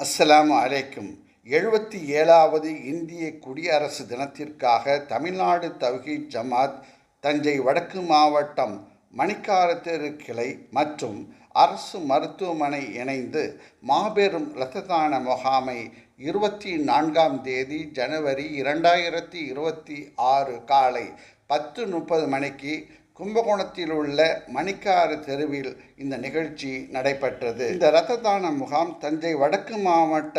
அஸ்ஸலாமு அலைக்கும். எழுபத்தி ஏழாவது இந்திய குடியரசு தினத்திற்காக தமிழ்நாடு தவ்ஹீத் ஜமாத் தஞ்சை வடக்கு மாவட்டம் மணிக்காரத்தெரு கிளை மற்றும் அரசு மருத்துவமனை இணைந்து மாபெரும் இரத்த தான முகாமை இருபத்தி நான்காம் தேதி ஜனவரி இரண்டாயிரத்தி இருபத்தி ஆறு காலை பத்து முப்பது மணிக்கு கும்பகோணத்தில் உள்ள மணிக்காறு தெருவில் இந்த நிகழ்ச்சி நடைபெற்றது. இந்த இரத்த தான முகாம் தஞ்சை வடக்கு மாவட்ட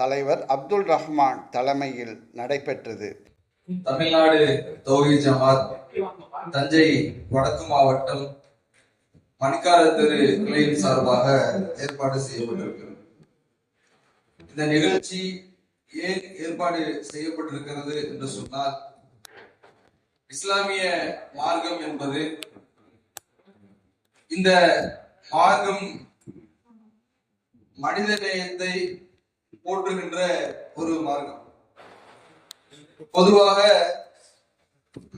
தலைவர் அப்துல் ரஹ்மான் தலைமையில் நடைபெற்றது. தமிழ்நாடு தௌஹி ஜமாத் தஞ்சை வடக்கு மாவட்டம் மணிக்கார தெரு கிளையின் சார்பாக ஏற்பாடு செய்யப்பட்டிருக்கிறது. இந்த நிகழ்ச்சி ஏன் ஏற்பாடு செய்யப்பட்டிருக்கிறது என்று சொன்னால் இஸ்லாமிய மார்க்கம் என்பது இந்த மார்க்கம் மனித நேயத்தை போற்றுகின்ற ஒரு மார்க்கம். பொதுவாக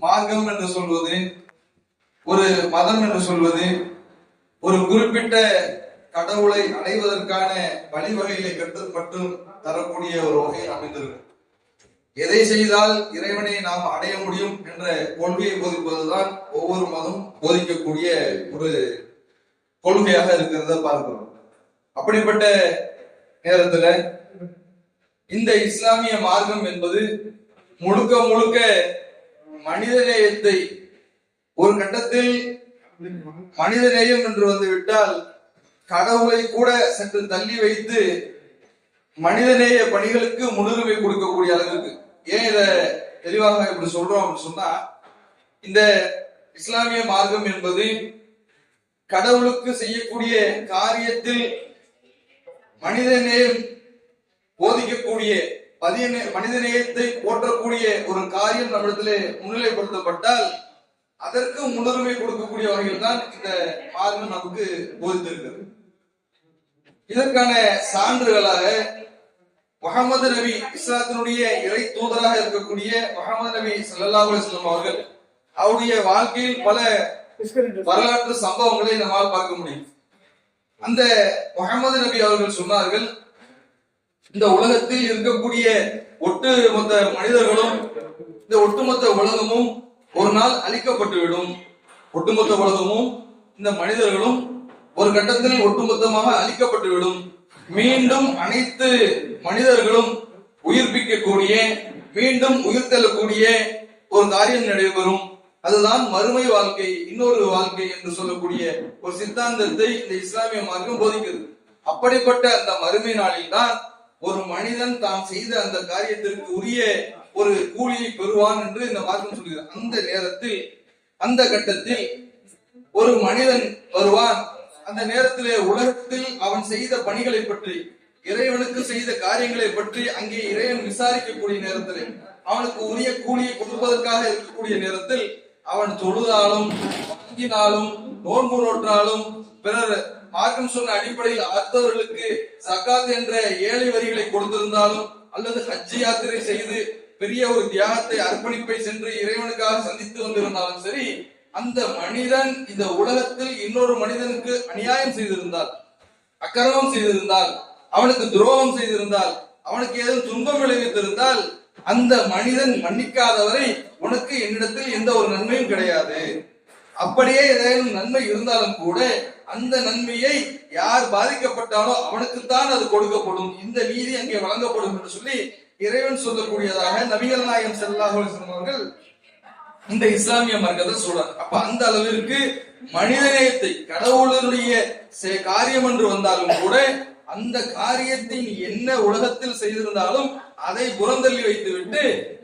மார்க்கம் என்று சொல்வது ஒரு மதம் என்று சொல்வது ஒரு குறிப்பிட்ட கடவுளை அடைவதற்கான வழிவகைகளை கற்று மட்டும் தரக்கூடிய ஒரு வகையில் அமைந்திருக்கும். எதை செய்தால் இறைவனை நாம் அடைய முடியும் என்ற கொள்கையை போதிப்பதுதான் ஒவ்வொரு மதம் போதிக்கக்கூடிய ஒரு கொள்கையாக இருக்கிறத பார்க்கிறோம். அப்படிப்பட்ட நேரத்துல இந்த இஸ்லாமிய மார்க்கம் என்பது முழுக்க முழுக்க மனிதநேயத்தை ஒரு கட்டத்தில் மனிதநேயம் என்று வந்து விட்டால் கடவுளை கூட சற்று தள்ளி வைத்து மனிதநேய பணிகளுக்கு முன்னுரிமை கொடுக்கக்கூடிய அளவுக்கு ஏன் இத தெளிவாக இப்படி சொல்றோம் அப்படின்னு சொன்னா இந்த இஸ்லாமிய மார்க்கம் என்பது கடவுளுக்கு செய்யக்கூடிய காரியத்தில் மனிதநேயம் போதிக்கக்கூடிய பதிய- மனிதநேயத்தை போற்றக்கூடிய ஒரு காரியம் நம்மிடத்திலே முன்னிலைப்படுத்தப்பட்டால் அதற்கு முன்னுரிமை கொடுக்கக்கூடிய வகையில் தான் இந்த மார்க்கம் நமக்கு போதித்திருக்கிறது. இதற்கான சான்றுகளாக முகமது நபி இஸ்லாத்தினுடைய இறை தூதராக இருக்கக்கூடிய முகமது நபி சல்லா அலைஹி அவர்கள் அவருடைய வாழ்க்கையில் பல வரலாற்று சம்பவங்களை நம்மால் பார்க்க முடியும். அந்த முகமது நபி அவர்கள் சொன்னார்கள் இந்த உலகத்தில் இருக்கக்கூடிய ஒட்டுமொத்த மனிதர்களும் இந்த ஒட்டுமொத்த உலகமும் ஒரு நாள் அழிக்கப்பட்டுவிடும். ஒட்டுமொத்த உலகமும் இந்த மனிதர்களும் ஒரு கட்டத்தில் ஒட்டுமொத்தமாக அழிக்கப்பட்டுவிடும். மீண்டும் அனைத்து மனிதர்களும் உயிர்ப்பிக்கக்கூடிய மீண்டும் உயிர்த்தெல்லக்கூடிய ஒரு காரியம் நடைபெறும். அதுதான் மறுமை வாழ்க்கை இன்னொரு வாழ்க்கை என்று சொல்லக்கூடிய ஒரு சித்தாந்தத்தை இந்த இஸ்லாமிய மார்க்கம் போதிக்கிறது. அப்படிப்பட்ட அந்த மறுமை நாளில் தான் ஒரு மனிதன் தான் செய்த அந்த காரியத்திற்கு உரிய ஒரு கூலியை பெறுவான் என்று இந்த மார்க்கம் சொல்கிறார் அந்த நேரத்தில் அந்த கட்டத்தில் ஒரு மனிதன் வருவான் அந்த நேரத்திலே உலகத்தில் அவன் செய்த பணிகளை பற்றி இறைவனுக்கு செய்த காரியங்களை பற்றி அங்கே இறைவன் விசாரிக்கக்கூடிய நேரத்தில் அவனுக்கு உரிய கூலியை கொடுப்பதற்காக இருக்கக்கூடிய நேரத்தில் அவன் தொழுதாலும் வங்கினாலும் நோன்பு நோற்றாலும் பிறர் மார்க்கம் சொன்ன அடிப்படையில் அடுத்தவர்களுக்கு சக்காத் என்ற ஏழை வரிகளை கொடுத்திருந்தாலும் அல்லது ஹஜ் யாத்திரை செய்து பெரிய ஒரு தியாகத்தை அர்ப்பணிப்பை சென்று இறைவனுக்காக சந்தித்து வந்திருந்தாலும் சரி அந்த மனிதன் இந்த உலகத்தில் இன்னொரு மனிதனுக்கு அநியாயம் செய்திருந்தால் அக்கிரமம் செய்திருந்தால் அவனுக்கு துரோகம் செய்திருந்தால் அவனுக்கு ஏதும் துன்பம் விளைவித்திருந்தால் அந்த மனிதன் மன்னிக்காதவரை உனக்கு என்னிடத்தில் எந்த ஒரு நன்மையும் கிடையாது. அப்படியே ஏதேனும் நன்மை இருந்தாலும் கூட அந்த நன்மையை யார் பாதிக்கப்பட்டாலோ அவனுக்குத்தான் அது கொடுக்கப்படும். இந்த நீதி அங்கே வழங்கப்படும் என்று சொல்லி இறைவன் சொல்லக்கூடியதாக நபிகள் நாயகம் ஸல்லல்லாஹு அவர்கள் இந்த இஸ்லாமிய மார்க்கத்தை சொல்றாங்க அப்ப அந்த அளவிற்கு மனிதநேயத்தை கடவுளுடைய செ- காரியம் என்று வந்தாலும் கூட அந்த காரியத்தை நீ என்ன உலகத்தில் செய்திருந்தாலும் அதை புறந்தள்ளி வைத்துவிட்டு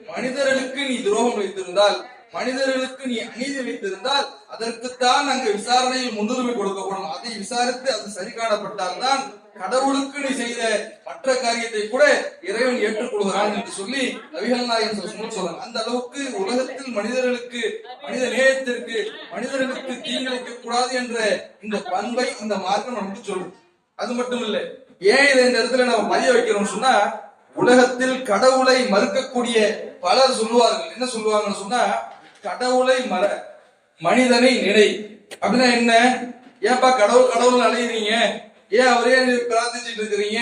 மனிதர்களுக்கு நீ துரோகம் வைத்திருந்தால் மனிதர்களுக்கு நீ அநீதி வைத்திருந்தால் அதற்குத்தான் அங்கு விசாரணையில் முன்னுரிமை கொடுக்கப்படும். அதை விசாரித்து அது சரி காணப்பட்டால் தான் கடவுளுக்கு நீ செய்த மற்ற காரியத்தை கூட இறைவன் ஏற்றுக்கொள்கிறான் என்று சொல்லி நபிகள் நாயகம் சொல்ல- சொல்றாங்க. அந்த அளவுக்கு உலகத்தில் மனிதர்களுக்கு மனித நேயத்திற்கு மனிதர்களுக்கு தீங்கிழைக்க கூடாது என்ற இந்த பண்பை இந்த மார்க்கம் நமக்கு சொல்லும். அது மட்டும் இல்ல ஏன் இதை இந்த இடத்துல நம்ம பதிய வைக்கிறோம் சொன்னா உலகத்தில் கடவுளை மறுக்கக்கூடிய பலர் சொல்லுவார்கள். என்ன சொல்லுவாங்கன்னு சொன்னா கடவுளை மற மனிதனை நினை. அப்படின்னா என்ன? ஏன்பா கடவுள் கடவுள் அலையுறீங்க? ஏன் அவரே பிரார்த்திச்சுட்டு இருக்கிறீங்க?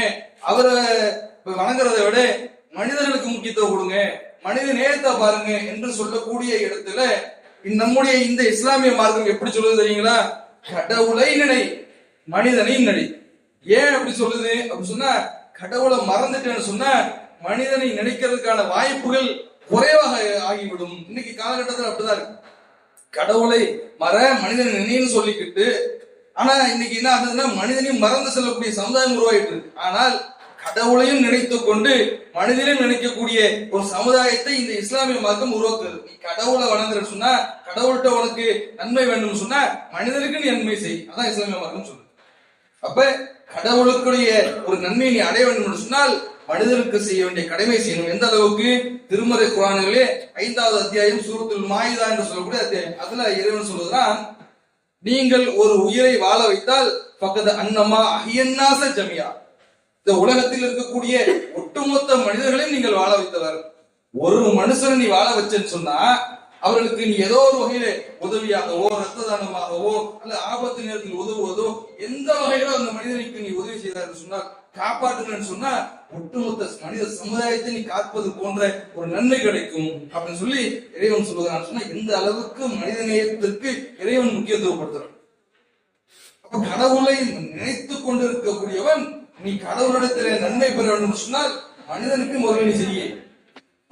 அவரை வணங்குறதை விட மனிதர்களுக்கு முக்கியத்துவம் கொடுங்க. மனித நேரத்தை பாருங்க என்று சொல்லக்கூடிய இடத்துல நம்முடைய இந்த இஸ்லாமிய மார்க்கம் எப்படி சொல்லுது தெரியுங்களா? கடவுளை நினை மனிதனை நினை. ஏன் அப்படி சொல்லுது? அப்படி சொன்னா கடவுளை மறந்துட்டேன்னு சொன்னா மனிதனை நினைக்கிறதுக்கான வாய்ப்புகள் குறைவாக ஆகிவிடும். இன்னைக்கு காலகட்டத்தில் அப்படிதான் இருக்கு. கடவுளை மற மனிதன் நினைன்னு சொல்லிக்கிட்டு ஆனா இன்னைக்கு என்ன ஆகுதுன்னா மனிதனையும் மறந்து செல்லக்கூடிய சமுதாயம் உருவாயிட்டு இருக்கு ஆனால் கடவுளையும் நினைத்து கொண்டு மனிதனையும் நினைக்கக்கூடிய ஒரு சமுதாயத்தை இந்த இஸ்லாமிய மார்க்கம் உருவாக்குறது நீ கடவுளை வணங்குறன்னு சொன்னா கடவுள்கிட்ட உனக்கு நன்மை வேண்டும்னு சொன்னா மனிதனுக்கு நீ நன்மை செய். அதான் இஸ்லாமிய மார்க்கம் சொல்லுது. அப்ப கடவுளுக்குடைய ஒரு நன்மையை நீ அடைய வேண்டும் என்று சொன்னால் மனிதனுக்கு செய்ய வேண்டிய கடமை செய்யணும். எந்த அளவுக்கு? திருமறை குரானிலே ஐந்தாவது அத்தியாயம் சூரத்தில் மாயுதா என்று சொல்லக்கூடிய அத்தியாயம். அதுல இறைவன் சொல்லுகிறான் நீங்கள் ஒரு உயிரை வாழ வைத்தால் பக்கத்து அன்னமா அஹியன்னாச ஜமியா. இந்த உலகத்தில் இருக்கக்கூடிய ஒட்டுமொத்த மனிதர்களையும் நீங்கள் வாழ வைத்தவர். ஒரு மனுஷனை நீ வாழ வச்சேன்னு சொன்னா அவர்களுக்கு நீ ஏதோ ஒரு வகையில உதவியாகவோ ரத்த தானமாகவோ அல்ல ஆபத்து நேரத்தில் உதவுவதோ எந்த வகையிலோ அந்த மனிதனுக்கு நீ உதவி செய்தார் சொன்னால் காப்பாற்றுங்கன்னு சொன்னா ஒட்டுமொத்த மனித சமுதாயத்தை நீ காப்பது போன்ற ஒரு நன்மை கிடைக்கும் அப்படின்னு சொல்லி இறைவன் சொல்லுகிறான் சொன்னா எந்த அளவுக்கு மனித நேயத்திற்கு இறைவன் முக்கியத்துவப்படுத்துறான்? அப்ப கடவுளை நினைத்து கொண்டிருக்கக்கூடியவன் நீ கடவுளிடத்திலே நன்மை பெற வேண்டும் சொன்னால் மனிதனுக்கு முதலீடு நீ செய்ய.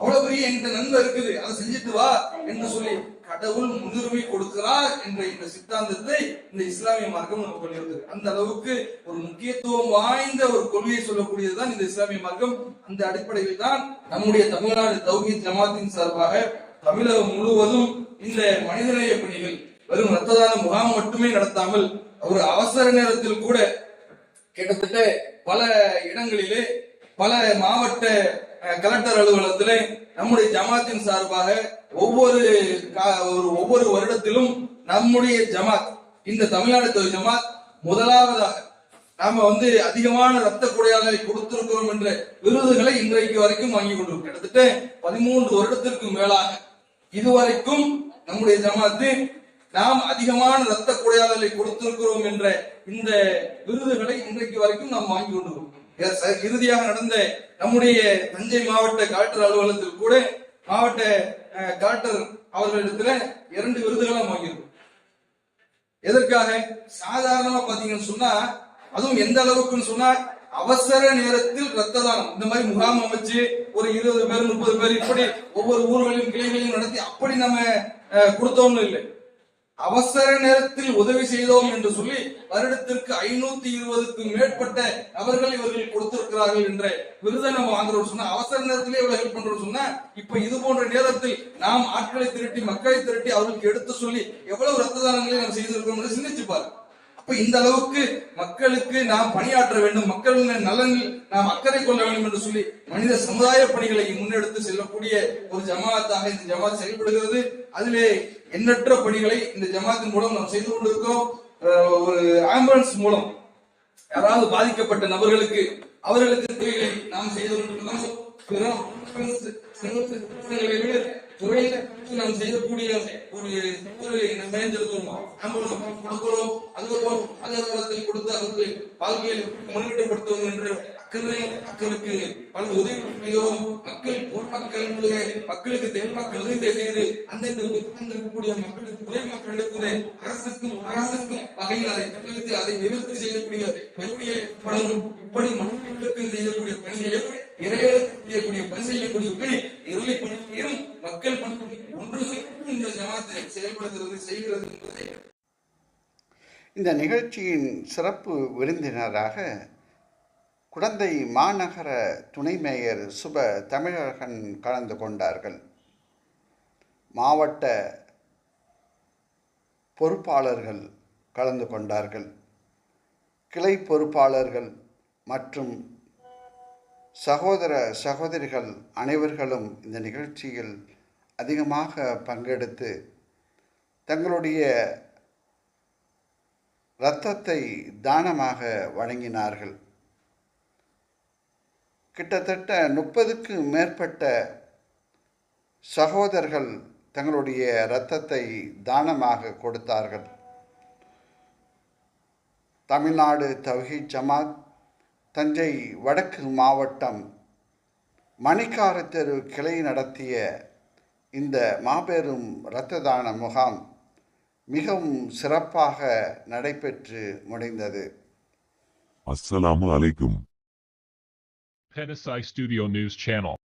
அவ்வளவு பெரிய என்கிட்ட நன்மை இருக்குது அதை செஞ்சுட்டு வா என்று சொல்லி கடவுள் முன்னுரிமை கொடுக்கிறார் என்ற இந்த சித்தாந்தத்தை இந்த இஸ்லாமிய மார்க்கம் நமக்கு வலியுறுத்துது அந்த அளவுக்கு ஒரு முக்கியத்துவம் வாய்ந்த ஒரு கொள்கையை சொல்லக்கூடியதுதான் இந்த இஸ்லாமிய மார்க்கம். அந்த அடிப்படையில் தான் நம்முடைய தமிழ்நாடு தௌஹீத் ஜமாத்தின் சார்பாக தமிழகம் முழுவதும் இந்த மனிதநேய பணிகள் வெறும் ரத்த தான முகாம் மட்டுமே நடத்தாமல் ஒரு அவசர நேரத்தில் கூட கிட்டத்தட்ட பல இடங்களிலே பல மாவட்ட கலெக்டர் அலுவலகத்திலே நம்முடைய ஜமாத்தின் சார்பாக ஒவ்வொரு கா- ஒரு ஒவ்வொரு வருடத்திலும் நம்முடைய ஜமாத் இந்த தமிழ்நாடு ஜமாத் முதலாவதாக நாம வந்து அதிகமான ரத்த கொடையாளரை கொடுத்திருக்கிறோம் என்ற விருதுகளை இன்றைக்கு வரைக்கும் வாங்கி கொண்டிருக்கோம் கிட்டத்தட்ட பதிமூன்று வருடத்திற்கு மேலாக இதுவரைக்கும் நம்முடைய ஜமாத்து நாம் அதிகமான ரத்த கொடையாளர்களை கொடுத்திருக்கிறோம் என்ற இந்த விருதுகளை இன்றைக்கு வரைக்கும் நாம் வாங்கி கொண்டிருக்கிறோம். இறுதியாக நடந்த நம்முடைய தஞ்சை மாவட்ட கலெக்டர் அலுவலகத்தில் கூட மாவட்ட அஹ், கலெக்டர் அவர்களிடத்துல இரண்டு விருதுகளும் வாங்கியிருக்கும். எதற்காக? சாதாரணமா பாத்தீங்கன்னு சொன்னா அதுவும் எந்த அளவுக்குன்னு சொன்னா அவசர நேரத்தில் ரத்த தானம் இந்த மாதிரி முகாம் அமைச்சு ஒரு இருபது பேர் முப்பது பேர் இப்படி ஒவ்வொரு ஊர்களையும் கிளைகளையும் நடத்தி அப்படி நம்ம அஹ், கொடுத்தோம்னு இல்லை. அவசர நேரத்தில் உதவி செய்தோம் என்று சொல்லி வருடத்திற்கு ஐநூத்தி இருபதுக்கும் மேற்பட்ட நபர்கள் இவர்கள் கொடுத்திருக்கிறார்கள் என்ற விருதை நம்ம வாங்குறோம் சொன்னா அவசர நேரத்திலே இவ்வளவு ஹெல்ப் பண்றோம் சொன்னா இப்ப இது போன்ற நேரத்தில் நாம் ஆட்களை திரட்டி மக்களை திரட்டி அவர்களுக்கு எடுத்து சொல்லி எவ்வளவு ரத்த தானங்களை நாம் செய்திருக்கிறோம் என்று சிந்திச்சு பாரு அப்ப இந்த அளவுக்கு மக்களுக்கு நாம் பணியாற்ற வேண்டும். மக்களின் நலனில் நாம் அக்கறை கொள்ள வேண்டும் என்று சொல்லி மனித சமுதாய பணிகளை முன்னெடுத்து செல்லக்கூடிய ஒரு ஜமாத்தாக இந்த ஜமாத் செயல்படுகிறது. அதிலே எண்ணற்ற பணிகளை இந்த ஜமாத்தின் மூலம் நாம் செய்து கொண்டிருக்கிறோம். ஒரு ஆம்புலன்ஸ் மூலம் யாராவது பாதிக்கப்பட்ட நபர்களுக்கு அவர்களுக்கு தேவைகளை நாம் செய்து கொண்டிருக்கிறோம். துறையில நாம் செய்யக்கூடிய ஒரு ஒரு கொடுக்கிறோம் அதுக்கப்புறம் அந்த காலத்தில் கொடுத்து அவர்கள் வாழ்க்கையில் முன்னேற்றப்படுத்துவது என்று அக்கறை மக்களுக்கு பல உதவி செய்கிறோம் மக்கள் பொதுமக்களுடைய மக்களுக்கு தேவையான உதவி செய்து அந்தந்த இருக்கக்கூடிய மக்களுக்கு துறை மக்களுக்கு அரசுக்கும் அரசுக்கும் வகையில் அதை தடுத்து அதை நிவர்த்தி செய்யக்கூடிய பெருமையை பலரும் இப்படி மக்களுக்கு செய்யக்கூடிய பணியை இறையக்கூடிய செய்யக்கூடிய பணி செய்யக்கூடிய பணி இருளை பணியும் மக்கள் ஒன்று சேர்ந்து இந்த ஜமாத்தை செய்கிறது என்பதை. இந்த நிகழ்ச்சியின் சிறப்பு விருந்தினராக குடந்தை மாநகர துணை மேயர் சுப தமிழகன் கலந்து கொண்டார்கள். மாவட்ட பொறுப்பாளர்கள் கலந்து கொண்டார்கள். கிளை பொறுப்பாளர்கள் மற்றும் சகோதர சகோதரிகள் அனைவர்களும் இந்த நிகழ்ச்சியில் அதிகமாக பங்கெடுத்து தங்களுடைய இரத்தத்தை தானமாக வழங்கினார்கள். கிட்டத்தட்ட முப்பதுக்கு மேற்பட்ட சகோதரர்கள் தங்களுடைய இரத்தத்தை தானமாக கொடுத்தார்கள். தமிழ்நாடு தவஹி ஜமாத் தஞ்சை வடக்கு மாவட்டம் மணிக்கார தெரு கிளை நடத்திய இந்த மாபெரும் இரத்த தான முகாம் மிகவும் சிறப்பாக நடைபெற்று முடிந்தது Assalamu alaikum. Pedesai Studio News Channel.